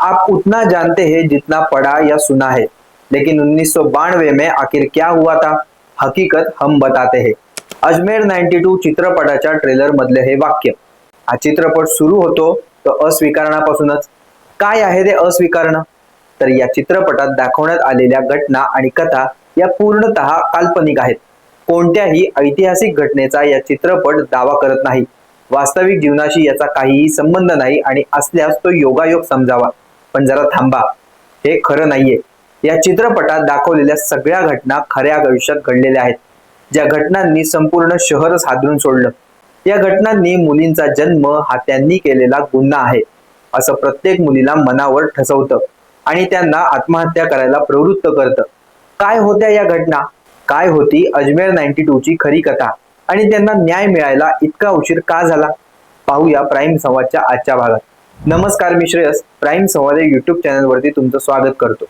आप उतना जानते हैं जितना पढ़ा या सुना है। लेकिन उन्नीस में आखिर क्या हुआ था? हकीकत हम बताते हैं। अजमेर 92 चित्रपटाच्या ट्रेलर मधले हे वाक्य। हा चित्रपट सुरू होतो तो अस्वीकारणापासूनच। काय आहे ते अस्वीकारणं? तर या चित्रपटात दाखवण्यात आलेल्या घटना आणि कथा या पूर्णतः काल्पनिक आहेत. कोणत्याही ऐतिहासिक घटनेचा या चित्रपट दावा करत नाही. वास्तविक जीवनाशी याचा काहीही संबंध नाही आणि असल्यास तो योगायोग समजावा. पण जरा थांबा. हे खरं नाहीये. या चित्रपटात दाखवलेल्या सगळ्या घटना खऱ्या आयुष्यात घडलेल्या आहेत. ज्या घटनांनी संपूर्ण शहरच हादरून सोडलं. या घटनांनी मुलींचा जन्म हा त्यांनी केलेला गुन्हा आहे असं प्रत्येक मुलीला मनावर ठसवतं आणि त्यांना आत्महत्या करायला प्रवृत्त करतं. काय होत्या या घटना? काय होती अजमेर नाईन्टी टू ची खरी कथा? आणि त्यांना न्याय मिळायला इतका उशीर का झाला? पाहूया प्राईम संवादच्या आजच्या भागात. नमस्कार मी श्रेयस. प्राईम संवाद या युट्यूब चॅनलवरती तुमचं स्वागत करतो.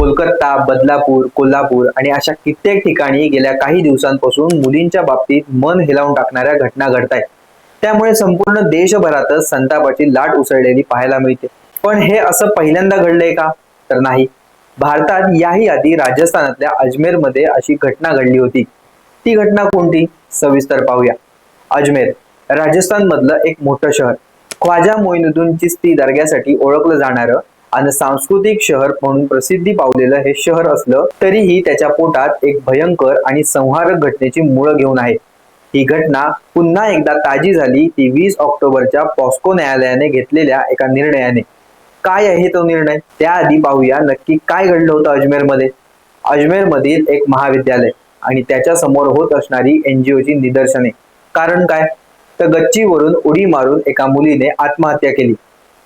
कोलकाता बदलापूर कोल्हापूर आणि अशा कित्येक ठिकाणी गेल्या काही दिवसांपासून मुलींच्या बाबतीत मन हेलावून टाकणाऱ्या घटना घडतायत. त्यामुळे संपूर्ण देशभरातच संतापाची लाट उसळलेली पाहायला मिळते. पण हे असं पहिल्यांदा घडलंय का? तर नाही. भारतात याही आधी राजस्थानातल्या अजमेरमध्ये अशी घटना घडली होती. ती घटना कोणती? सविस्तर पाहूया. अजमेर राजस्थान मधलं एक मोठं शहर. ख्वाजा मोइनुद्दीन चिस्ती दर्ग्यासाठी ओळखलं जाणारं आणि सांस्कृतिक शहर म्हणून प्रसिद्धी पावलेलं हे शहर असलं तरीही त्याच्या पोटात एक भयंकर आणि संहारक घटनेची मुळं घेऊन आहे. ही घटना पुन्हा एकदा ताजी झाली ती वीस ऑक्टोबरच्या पॉस्को न्यायालयाने घेतलेल्या एका निर्णयाने. काय आहे तो निर्णय? त्याआधी पाहूया नक्की काय घडलं होतं अजमेरमध्ये. अजमेरमधील एक महाविद्यालय आणि त्याच्यासमोर होत असणारी एनजीओची निदर्शने. कारण काय? तर गच्चीवरून उडी मारून एका मुलीने आत्महत्या केली.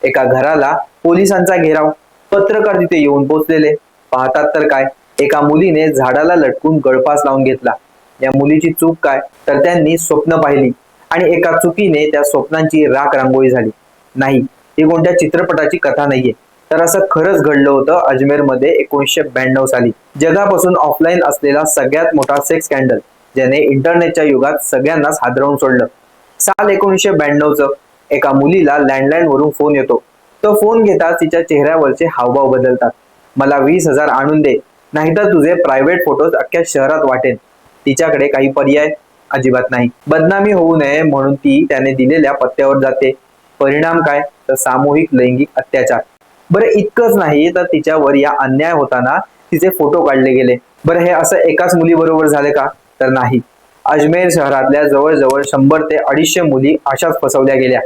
एका घराला पोलिसांचा घेराव. पत्रकार तिथे येऊन पोहोचलेले पाहतात तर काय? एका मुलीने झाडाला लटकून गळफास लावून घेतला. या मुलीची चूक काय? तर त्यांनी स्वप्न पाहिली आणि एका चुकीने त्या स्वप्नांची राख रांगोळी झाली. नाही ही कोणत्या चित्रपटाची कथा नाहीये. तर असं खरंच घडलं होतं अजमेरमध्ये एकोणीसशे ब्याण्णव साली. जगापासून ऑफलाईन असलेला सगळ्यात मोठा सेक्स स्कॅन्डल ज्याने इंटरनेटच्या युगात सगळ्यांनाच हादरवून सोडलं. साल एकोणीसशे ब्याण्णवचं एका मुलीला लँडलाईन वरून फोन येतो. तो फोन घेताच तिच्या चेहऱ्यावरचे हावभाव बदलतात. मला वीस हजार आणून दे नाहीतर तुझे प्रायव्हेट फोटोज अख्ख्या शहरात वाटेन. तिच्याकडे काही पर्याय अजिबात नाही. बदनामी होऊ नये म्हणून ती त्याने दिलेल्या पत्त्यावर जाते. परिणाम काय? तर सामूहिक लैंगिक अत्याचार. बरं इतकंच नाही तर तिच्यावर या अन्याय होताना तिचे फोटो काढले गेले. बरं हे असं एकाच मुलीबरोबर झाले का? तर नाही. अजमेर शहरातल्या जवळजवळ शंभर ते अडीचशे मुली अशाच फसवल्या गेल्या.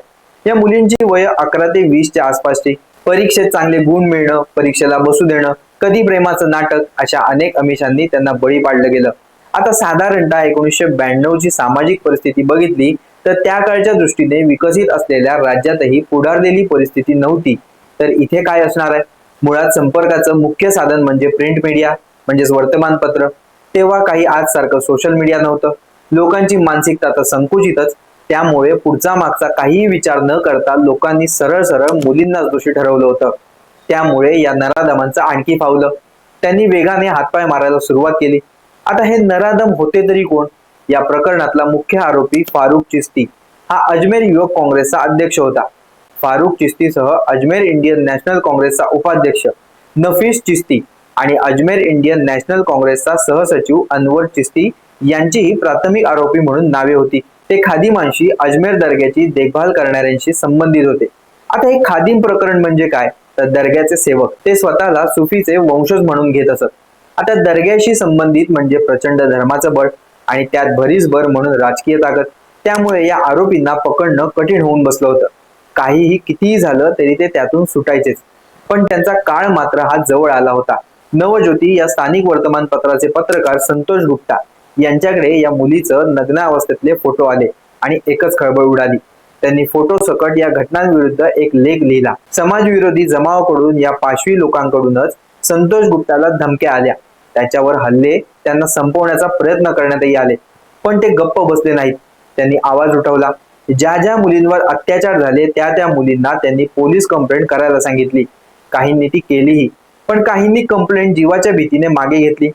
या मुलींची वय अकरा ते वीसच्या आसपासची परीक्षेत चांगले गुण मिळणं परीक्षेला बसू देणं कधी प्रेमाचं नाटक अशा अनेक अमिषांनी त्यांना बळी पाडलं गेलं. आता साधारणतः एकोणीसशे ब्याण्णव ची सामाजिक परिस्थिती बघितली तर त्या काळच्या दृष्टीने विकसित असलेल्या राज्यातही पुढारलेली परिस्थिती नव्हती. तर इथे काय असणार आहे? मुळात संपर्काचं मुख्य साधन म्हणजे प्रिंट मीडिया म्हणजेच वर्तमानपत्र. तेव्हा काही आज सारखं सोशल मीडिया नव्हतं. लोकांची मानसिकता तर संकुचितच. त्यामुळे पुढचा मागचा काहीही विचार न करता लोकांनी सरळ सरळ मुलींनाच दोषी ठरवलं होतं. त्यामुळे या नराधमांचं आणखी फावलं. त्यांनी वेगाने हातपाय मारायला सुरुवात केली. आता हे नराधम होते तरी कोण? या प्रकरणातला मुख्य आरोपी फारुख चिस्ती. हा अजमेर युवक काँग्रेसचा अध्यक्ष होता. फारुख चिस्तीसह अजमेर इंडियन नॅशनल काँग्रेसचा उपाध्यक्ष नफीस चिस्ती आणि अजमेर इंडियन नॅशनल काँग्रेसचा सहसचिव अनवर चिस्ती यांचीही प्राथमिक आरोपी म्हणून नावे होती. ते खादिमांशी अजमेर दर्ग्याची देखभाल करणाऱ्यांशी संबंधित होते. आता हे खादिम प्रकरण म्हणजे काय? तर दर्ग्याचे सेवक. ते स्वतःला सुफीचे वंशज म्हणून घेत असत. आता दर्ग्याशी संबंधित म्हणजे प्रचंड धर्माचं बळ आणि त्यात भरीस भर म्हणून राजकीय ताकद. त्यामुळे या आरोपींना पकडणं कठीण होऊन बसलं होतं. काहीही कितीही झालं तरी ते त्यातून सुटायचेच. पण त्यांचा काळ मात्र हा जवळ आला होता. नवज्योती या स्थानिक वर्तमानपत्राचे पत्रकार संतोष गुप्ता. यांच्याकडे या मुलीचं नग्न अवस्थेतले फोटो आले आणि एकच खळबळ उडाली. त्यांनी फोटो सकट या घटनांविरुद्ध एक लेख लिहिला. समाजविरोधी जमावाकडून या पाशवी लोकांकडूनच संतोष गुप्ताला धमक्या आल्या. त्याच्यावर हल्ले त्यांना संपवण्याचा प्रयत्न करण्यातही आले. पण ते गप्प बसले नाहीत. त्यांनी आवाज उठवला. ज्या ज्या मुलींवर अत्याचार झाले त्या त्या मुलींना त्यांनी पोलीस कंप्लेंट करायला सांगितली. काहींनी ती केलीही पण काहींनी कंप्लेंट जीवाच्या भीतीने मागे घेतली.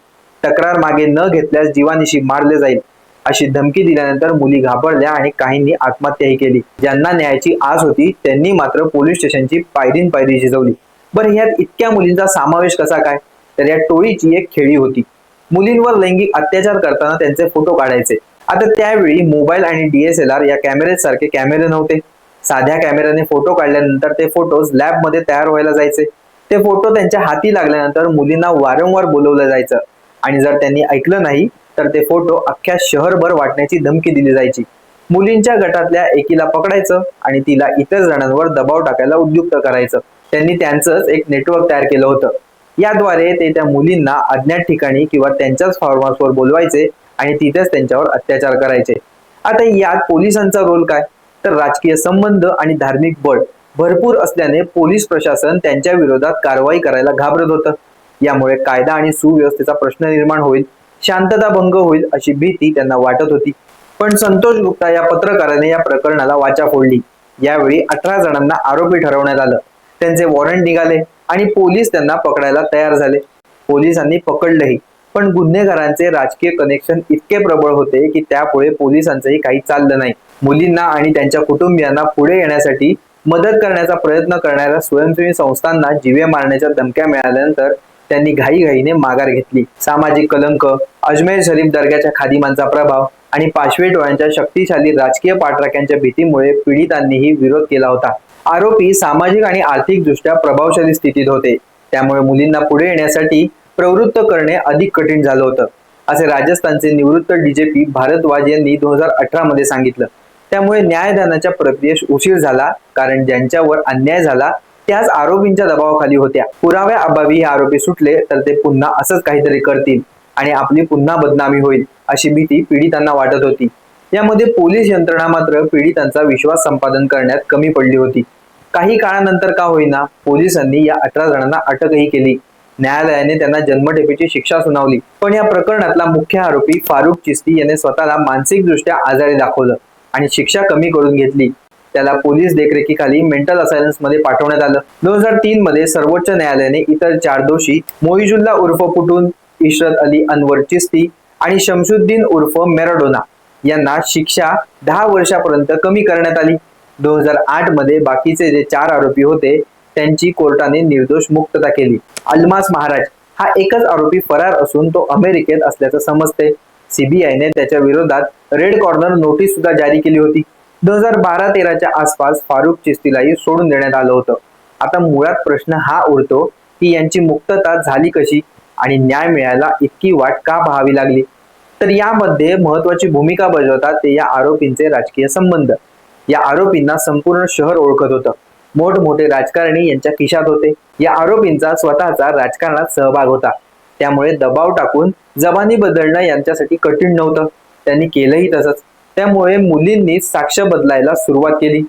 तक्रार मागे न घेतल्यास जीवानिशी मारले जाईल अशी धमकी दिल्यानंतर मुली घाबरल्या आणि काहींनी आत्महत्याही केली. ज्यांना न्यायाची आस होती त्यांनी मात्र पोलीस स्टेशनची पायरीन पायरी झिजवली बरं यात इतक्या मुलींचा समावेश कसा काय? तर या टोळीची एक खेळी होती. मुलींवर लैंगिक अत्याचार करताना त्यांचे फोटो काढायचे. आता त्यावेळी मोबाईल आणि डीएसएलआर या कॅमेरे सारखे कॅमेरे नव्हते. साध्या कॅमेऱ्याने फोटो काढल्यानंतर ते फोटोज लॅबमध्ये तयार व्हायला जायचे. ते फोटो त्यांच्या हाती लागल्यानंतर मुलींना वारंवार बोलवलं जायचं. आणि जर त्यांनी ऐकलं नाही तर ते फोटो अख्ख्या शहरभर वाटण्याची धमकी दिली जायची. मुलींच्या गटातल्या एकीला पकडायचं आणि तिला इतर जणांवर दबाव टाकायला उद्युक्त करायचं. त्यांनी त्यांचंच एक नेटवर्क तयार केलं होतं. याद्वारे ते त्या मुलींना अज्ञात ठिकाणी किंवा त्यांच्याच फॉर्मर्सवर बोलवायचे आणि तिथेच त्यांच्यावर अत्याचार करायचे. आता यात पोलिसांचा रोल काय? तर राजकीय संबंध आणि धार्मिक बळ भरपूर असल्याने पोलीस प्रशासन त्यांच्या विरोधात कारवाई करायला घाबरत होतं. यामुळे कायदा आणि सुव्यवस्थेचा प्रश्न निर्माण होईल शांतता भंग होईल अशी भीती त्यांना वाटत होती. पण संतोष गुप्ता या पत्रकाराने या प्रकरणाला वाचा फोडली. यावेळी अठरा जणांना आरोपी ठरवण्यात आलं. त्यांचे वॉरंट निघाले आणि पोलीस त्यांना पकडायला तयार झाले. पोलिसांनी पकडलंही पण गुन्हेगारांचे राजकीय कनेक्शन इतके प्रबळ होते की त्यापुढे पोलिसांचंही काही चाललं नाही. मुलींना आणि त्यांच्या कुटुंबियांना पुढे येण्यासाठी मदत करण्याचा प्रयत्न करणाऱ्या स्वयंसेवी संस्थांना जीवे मारण्याच्या धमक्या मिळाल्यानंतर त्यांनी घाईघाईने माघार घेतली. सामाजिक कलंक अजमेर शरीफ दर्ग्याच्या खादिमांचा प्रभाव आणि पाशवे डोळ्यांच्या शक्तिशाली राजकीय पाठराख्यांच्या भीतीमुळे पीडितांनीही विरोध केला होता. आरोपी सामाजिक आणि आर्थिक दृष्ट्या प्रभावशाली स्थितीत होते. त्यामुळे मुलींना पुढे येण्यासाठी प्रवृत्त करणे अधिक कठीण झालं होतं. असे राजस्थानचे निवृत्त डीजेपी भारद्वाज यांनी दोन हजार अठरा मध्ये सांगितलं. त्यामुळे न्यायदानाच्या प्रक्रियेस उशीर झाला कारण ज्यांच्यावर अन्याय झाला त्याच आरोपींच्या दबावाखाली होत्या. पुराव्या अभावी हे आरोपी सुटले तर ते पुन्हा असंच काहीतरी करतील आणि आपली पुन्हा बदनामी होईल अशी भीती पीडितांना वाटत होती. यामध्ये पोलीस यंत्रणा मात्र पीडितांचा विश्वास संपादन करण्यात कमी पडली होती. काही काळानंतर का होईना पोलिसांनी या अठरा जणांना अटकही केली. न्यायालयाने त्यांना जन्मठेपेची शिक्षा सुनावली. पण या प्रकरणातला मुख्य आरोपी फारुख चिस्ती याने स्वतःला मानसिकदृष्ट्या आजारी दाखवलं आणि शिक्षा कमी करून घेतली. त्याला पोलीस देखरेखीखाली मेंटल असायलन्समध्ये पाठवण्यात आलं. दोन हजार तीन मध्ये सर्वोच्च न्यायालयाने इतर चार दोषी मोहिजुल्ला उर्फ पुटून इशरत अली अनवर चिस्ती आणि शमशुद्दीन उर्फ मेराडोना यांना शिक्षा दहा वर्षापर्यंत कमी करण्यात आली. दोन हजार आठमध्ये बाकीचे जे चार आरोपी होते त्यांची कोर्टाने निर्दोष मुक्तता केली. अल्मास महाराज हा एकच आरोपी फरार असून तो अमेरिकेत असल्याचं समजते. सीबीआयने त्याच्या विरोधात रेड कॉर्नर नोटीस सुद्धा जारी केली होती. दोन हजार बारा तेराच्या आसपास फारुख चिस्तीलाही सोडून देण्यात आलं होतं. आता मुळात प्रश्न हा उरतो की यांची मुक्तता झाली कशी आणि न्याय मिळायला इतकी वाट का पाहावी लागली? तर यामध्ये महत्वाची भूमिका बजावतात ते या आरोपींचे राजकीय संबंध. या आरोपींना संपूर्ण शहर ओळखत होतं. मोठमोठे राजकारणी यांच्या खिशात होते. या आरोपींचा स्वतःचा राजकारणात सहभाग होता. त्यामुळे दबाव टाकून जबानी बदलणं यांच्यासाठी कठीण नव्हतं. त्यांनी केलंही तसंच. त्यामुळे मुलींनी साक्ष बदलायला सुरुवात केली.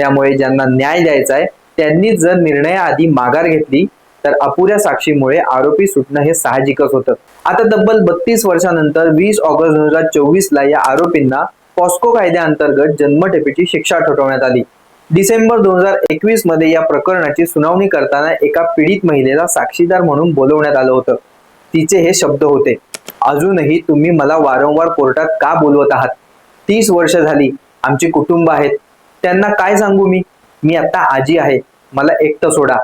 त्यामुळे ज्यांना न्याय द्यायचा आहे त्यांनी जर निर्णयाआधी माघार घेतली तर अपुऱ्या साक्षीमुळे आरोपी सुटणं हे साहजिकच होतं. आता तब्बल बत्तीस वर्षानंतर वीस ऑगस्ट दोन हजार चोवीस ला या आरोपींना पॉस्को कायद्याअंतर्गत जन्मठेपेची शिक्षा ठोठवण्यात आली. डिसेंबर दोन हजार एकवीसमध्ये या प्रकरणाची सुनावणी करताना एका पीडित महिलेला साक्षीदार म्हणून बोलवण्यात आलं होतं. तिचे हे शब्द होते अजूनही तुम्ही मला वारंवार कोर्टात का बोलवत आहात? तीस वर्ष झाली आमची कुटुंब आहेत. त्यांना काय सांगू मी? मी आता आजी आहे. मला एकटं सोडा.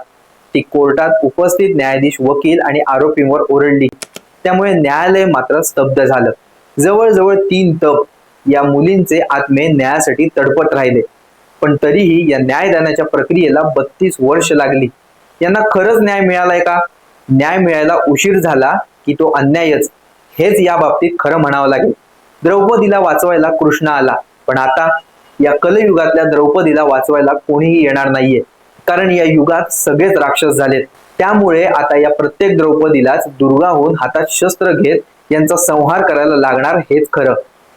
ती कोर्टात उपस्थित न्यायाधीश वकील आणि आरोपींवर ओरडली. त्यामुळे न्यायालय मात्र स्तब्ध झालं. जवळजवळ तीन तप या मुलींचे आत्मे न्यायासाठी तडपत राहिले. पण तरीही या न्यायदानाच्या प्रक्रियेला बत्तीस वर्ष लागली. यांना खरंच न्याय मिळालाय का? न्याय मिळायला उशीर झाला की तो अन्यायच. हेच या बाबतीत खरं म्हणावं लागेल. द्रौपदीला वाचवायला कृष्ण आला. पण आता या कलयुगातल्या द्रौपदीला वाचवायला कोणीही येणार नाहीये. कारण या युगात सगळेच राक्षस झालेत. त्यामुळे आता या प्रत्येक द्रौपदीलाच दुर्गा होऊन हातात शस्त्र घेत यांचा संहार करायला लागणार हेच खरं.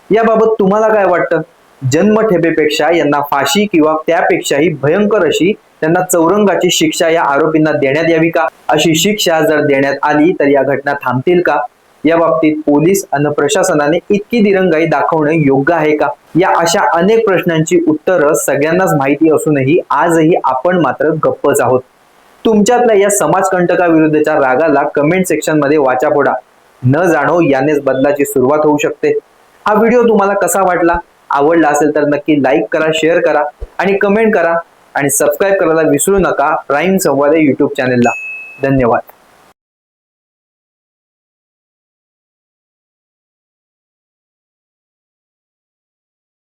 याबाबत तुम्हाला काय वाटतं? जन्मठेपेपेक्षा यांना फाशी किंवा त्यापेक्षाही भयंकर अशी त्यांना चौरंगाची शिक्षा या आरोपींना देण्यात यावी का? अशी शिक्षा जर देण्यात आली तर या घटना थांबतील का? या बाबतीत पोलीस आणि प्रशासनाने इतकी दिरंगाई दाखवणे योग्य आहे का? या अशा अनेक प्रश्नांची उत्तरं सगळ्यांनाच माहिती असूनही आजही आपण मात्र गप्पच आहोत. तुमच्यातल्या या समाजकंटकाविरुद्धच्या रागाला कमेंट सेक्शनमध्ये वाचा फोडा न जाणो यानेच बदलाची सुरुवात होऊ शकते. हा व्हिडिओ तुम्हाला कसा वाटला? आवडला असेल तर नक्की लाईक करा शेअर करा आणि कमेंट करा. आणि सबस्क्राईब करायला विसरू नका. प्राईम संवाद युट्यूब चॅनेलला धन्यवाद.